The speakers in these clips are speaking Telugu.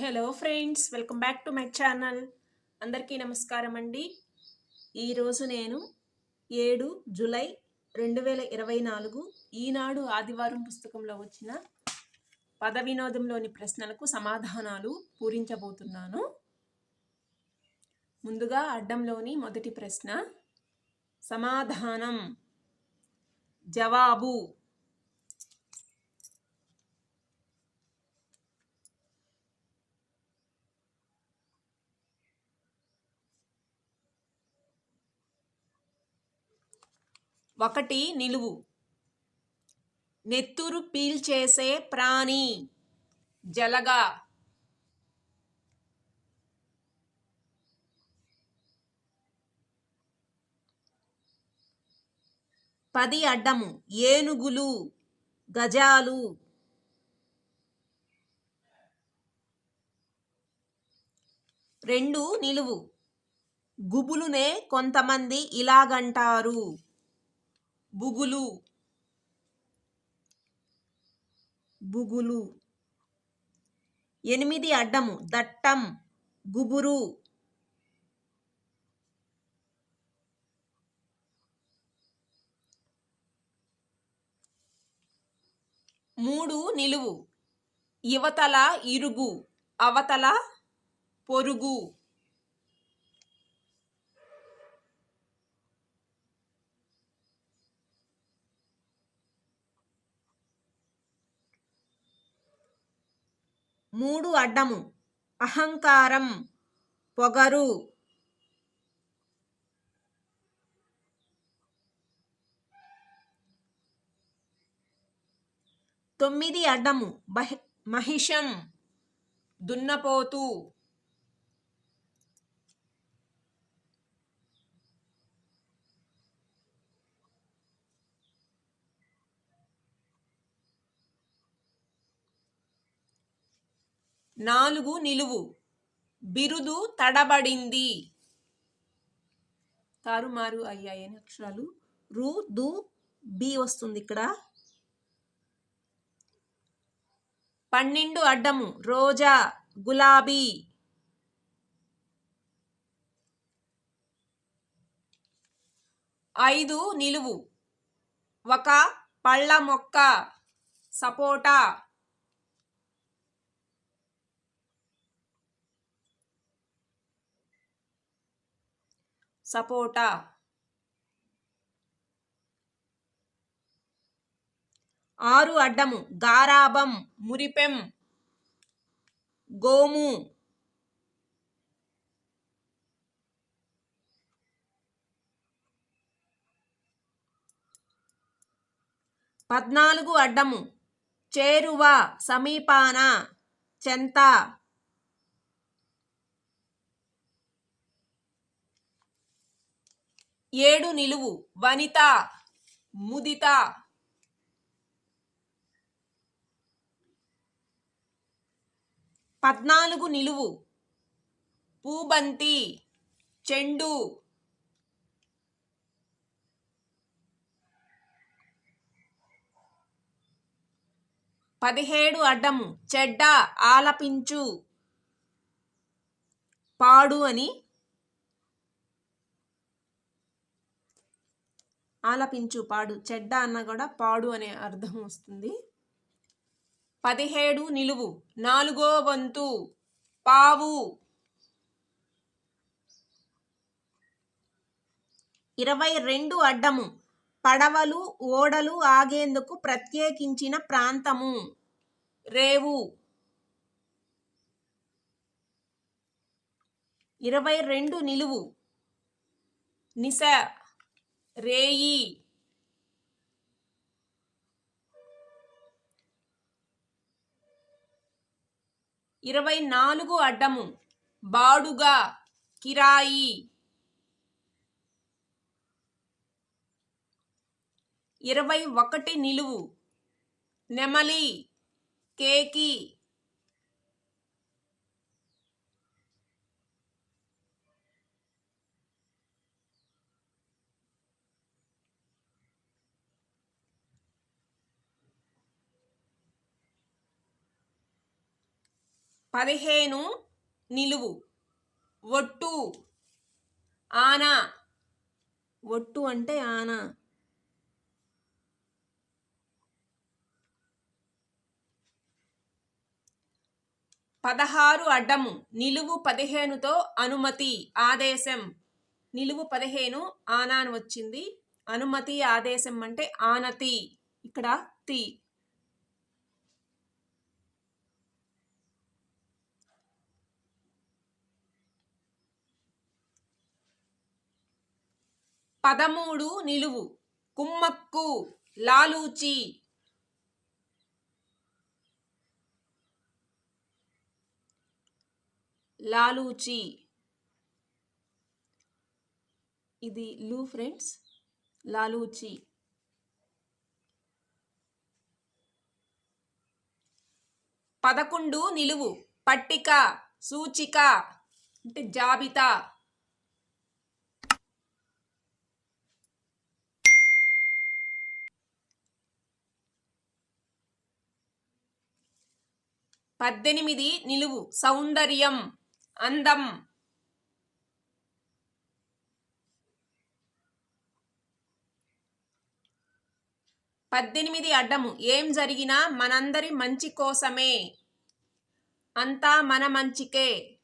Hello friends welcome back to my channel అందరికీ నమస్కారం అండి. ఈరోజు నేను ఏడు జూలై రెండు వేల ఇరవై నాలుగు ఈనాడు ఆదివారం పుస్తకంలో వచ్చిన పద వినోదంలోని ప్రశ్నలకు సమాధానాలు పూరించబోతున్నాను. ముందుగా అడ్డంలోని మొదటి ప్రశ్న సమాధానం జవాబు. ఒకటి నిలువు. నెత్తురు పీల్చేసే ప్రాణి జలగా. పది అడ్డము ఏనుగులు గజాలు. రెండు నిలువు. గుబులునే కొంతమంది ఇలాగంటారు. బుగులు. బుగులు. ఎనిమిది అడ్డము దట్టం గుబురు. మూడు నిలువు యువతల ఇరుగు అవతల పొరుగు. మూడు అడ్డము. అహంకారం పొగరు. తొమ్మిది అడ్డము. మహిషం దున్నపోతు. నాలుగు నిలువు. బిరుదు తడబడింది. తారుమారు అయ్యాయని అక్షరాలు. రు దు బి వస్తుంది ఇక్కడ. పన్నెండు అడ్డము. రోజా గులాబీ. ఐదు నిలువు. ఒక పళ్ళ మొక్క. సపోటా. సపోటా. ఆరు అడ్డము గారాబం మురిపెం గోము. పద్నాలుగు అడ్డము చేరువ సమీపాన చెంత. ఏడు నిలువు వనిత ముదిత. పద్నాలుగు నిలువు పూబంతి చెండు. పదిహేడు అడ్డము చెడ్డ ఆలపించు. పాడు అని ఆలపించు పాడు. చెడ్డ అన్న కూడా పాడు అనే అర్థం వస్తుంది. పదిహేడు నిలువు. నాలుగో వంతు. పావు. ఇరవై రెండు అడ్డము. పడవలు ఓడలు ఆగేందుకు ప్రత్యేకించిన ప్రాంతము. రేవు. ఇరవై రెండు నిలువు. నిస. రేయి. ఇరవై నాలుగు అడ్డము. బాడుగా కిరాయి. ఇరవై ఒకటి నిలువు. నెమలి కేకి. పదిహేను నిలువు. ఒట్టు. ఆనా. ఒట్టు అంటే ఆన. పదహారు అడ్డము. నిలువు పదిహేనుతో అనుమతి ఆదేశం. నిలువు పదిహేను ఆనా అని వచ్చింది. అనుమతి ఆదేశం అంటే ఆనతి. ఇక్కడ తి. పదమూడు నిలువు. కుమ్మక్కు లాలూచి. లాలూచి. ఇది లూ ఫ్రెండ్స్ లాలూచి. పదకొండు నిలువు. పట్టిక సూచిక అంటే జాబితా. పద్దెనిమిది నిలువు. సౌందర్యం అందం. పద్దెనిమిది అడ్డము. ఏం జరిగినా మనందరి మంచి కోసమే. అంతా మన మంచికే.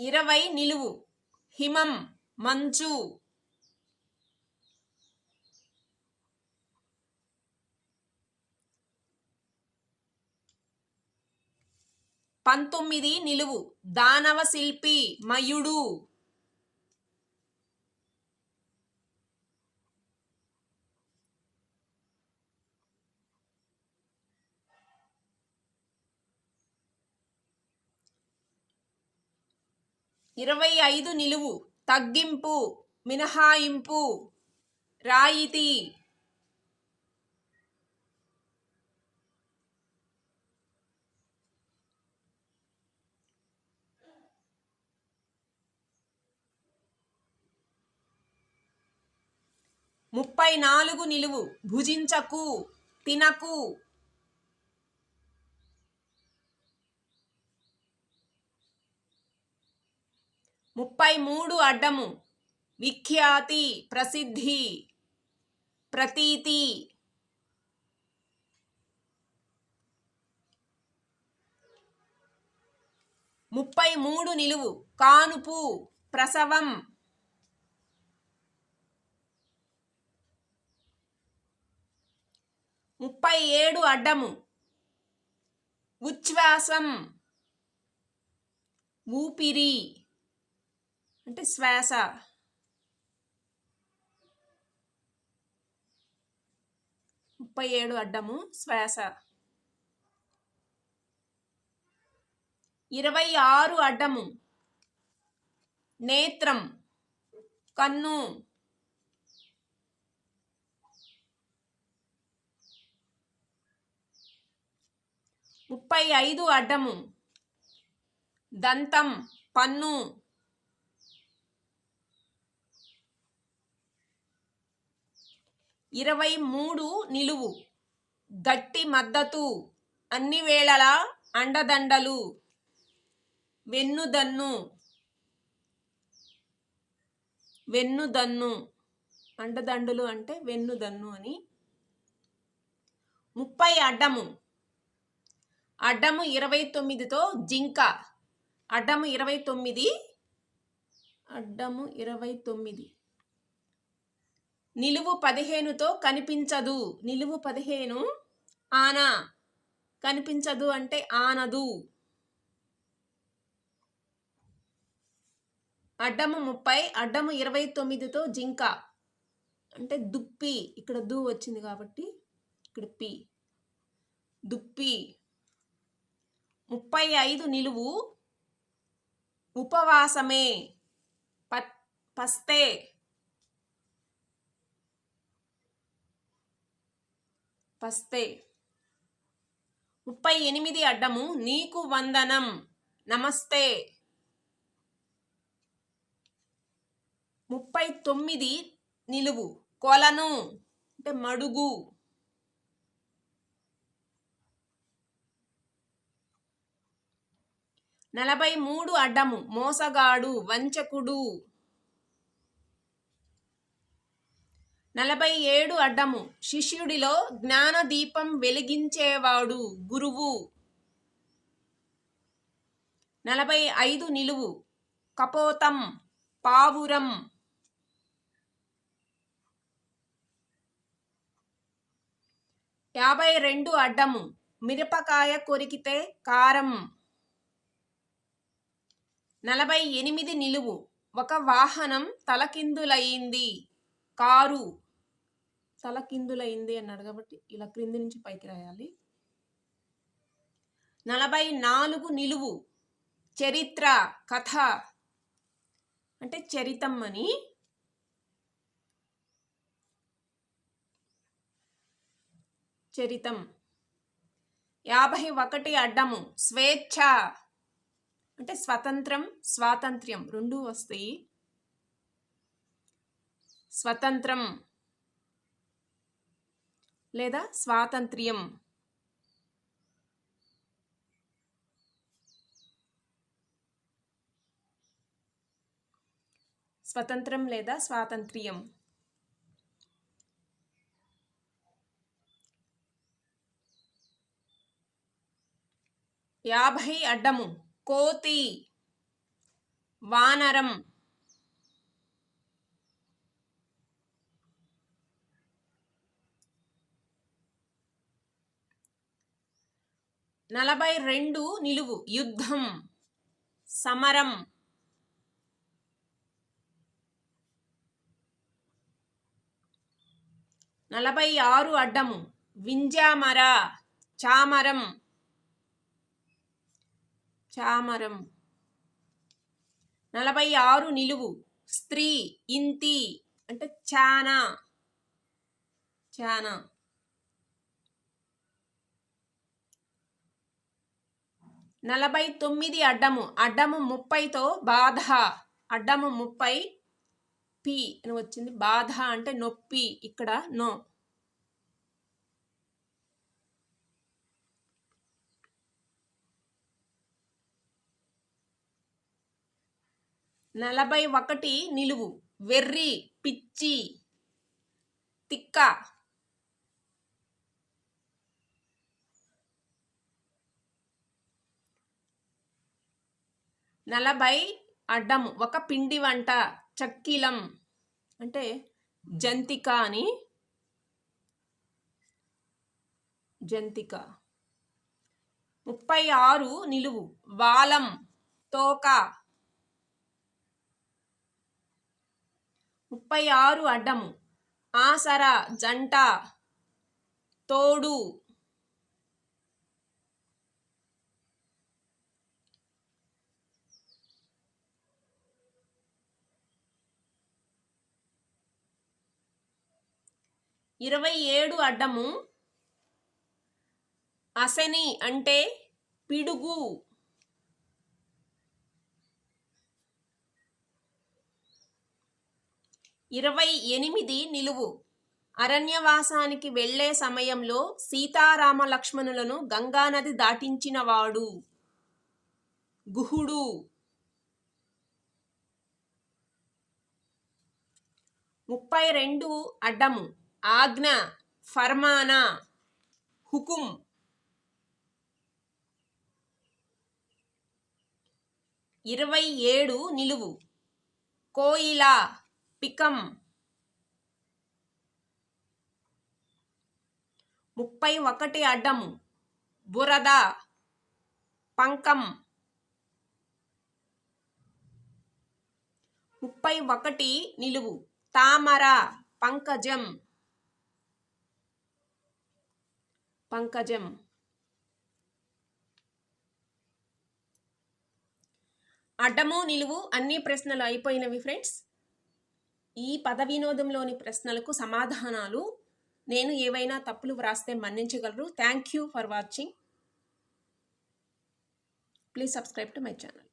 ఇరవై నిలువు. హిమం మంచు. పంతొమ్మిది నిలువు. దానవ శిల్పి మయుడు. ఇరవై ఐదు నిలువు. తగ్గింపు మినహాయింపు. రాయితీ. ముప్పై నాలుగు నిలువు. భుజించకు తినకు. ముప్పై మూడు అడ్డము. విఖ్యాతి ప్రసిద్ధి ప్రతీతి. ముప్పై మూడు నిలువు. కానుపు ప్రసవం. ముప్పై ఏడు అడ్డము. ఉచ్ఛ్వాసం. ఊపిరి. అంటే శ్వాస. ముప్పై ఏడు అడ్డము శ్వాస. ఇరవై ఆరు అడ్డము. నేత్రం. కన్ను. ముప్పై ఐదు అడ్డము. దంతం పన్ను. ఇరవై మూడు నిలువు. గట్టి మద్దతు. అన్ని వేళలా అండదండలు. వెన్నుదన్ను. వెన్నుదన్ను. అండదండలు అంటే వెన్నుదన్ను అని. ముప్పై అడ్డము. అడ్డము ఇరవై తొమ్మిదితో జింక. అడ్డము ఇరవై తొమ్మిది. అడ్డము ఇరవై తొమ్మిది. నిలువు పదిహేనుతో కనిపించదు. నిలువు పదిహేను ఆనా. కనిపించదు అంటే ఆనదు. అడ్డము ముప్పై అడ్డము ఇరవై తొమ్మిదితో జింక. అంటే దుప్పి. ఇక్కడ దు వచ్చింది కాబట్టి ఇక్కడ పి. దుప్పి. ముప్పై ఐదు నిలువు. ఉపవాసమే. పస్తే. పస్తే. ముప్పై ఎనిమిది అడ్డము నీకు వందనం. నమస్తే. ముప్పై తొమ్మిది నిలువు. కొలను. అంటే మడుగు. నలభై మూడు అడ్డము. మోసగాడు వంచకుడు. నలభై ఏడు అడ్డము. శిష్యుడిలో జ్ఞానదీపం వెలిగించేవాడు గురువు. నలభై ఐదు నిలువు. కపోతం పావురం. యాభై రెండు అడ్డము. మిరపకాయ కొరికితే కారం. నలభై ఎనిమిది నిలువు. ఒక వాహనం తలకిందులయింది కారు తలకిందులైంది అన్నాడు కాబట్టి ఇలా క్రింది నుంచి పైకి రాయాలి. నలభై నాలుగు నిలువు. చరిత్ర కథ అంటే చరితం అని చరితం. యాభై ఒకటి అడ్డము. స్వేచ్ఛ. అంటే స్వతంత్రం స్వాతంత్ర్యం రెండు వస్తాయి. స్వతంత్రం లేదా స్వాతంత్ర్యం. స్వతంత్రం లేదా స్వాతంత్ర్యం. యాభై అడ్డము. కోతి వానరం. నలభై రెండు నిలువు యుద్ధం. సమరం. నలభై ఆరు అడ్డము వింజామర చామరం. చామరం. నలభై ఆరు నిలువు. స్త్రీ ఇంతి అంటే చానా. చానా. నలభై తొమ్మిది అడ్డము. అడ్డము ముప్పైతో బాధ. అడ్డము ముప్పై పి అని వచ్చింది. బాధ అంటే నొప్పి. ఇక్కడ నో. నలభై ఒకటి నిలువు. వెర్రి పిచ్చి తిక్క. నలభై అడ్డము. ఒక పిండి వంట. చక్కిలం. అంటే జంతిక అని. జంతిక. ముప్పై ఆరు నిలువు. వాలం. తోక. ముప్పై ఆరు అడ్డం. ఆసర జంట తోడు. ఇరవై ఏడు అడ్డము. అసని అంటే పిడుగు. ఇరవై ఎనిమిది నిలువు. అరణ్యవాసానికి వెళ్ళే సమయంలో సీతారామ లక్ష్మణులను గంగానది దాటించినవాడు. గుహుడు. ముప్పై రెండు అడ్డము. ఆజ్ఞ. ఫర్మానా. హుకుం. ఇరవై ఏడు నిలువు. కోయిలా. పికం ముప్పై ఒకటి అడ్డం. బురద. పంకం. ముప్పై ఒకటి నిలువు. తామర. పంకజం. పంకజం. అడ్డము నిలువు అన్ని ప్రశ్నలు అయిపోయినవి ఫ్రెండ్స్. ఈ పద వినోదంలోని ప్రశ్నలకు సమాధానాలు నేను ఏవైనా తప్పులు వ్రాస్తే మన్నించగలరు. Thank you for watching please subscribe to my channel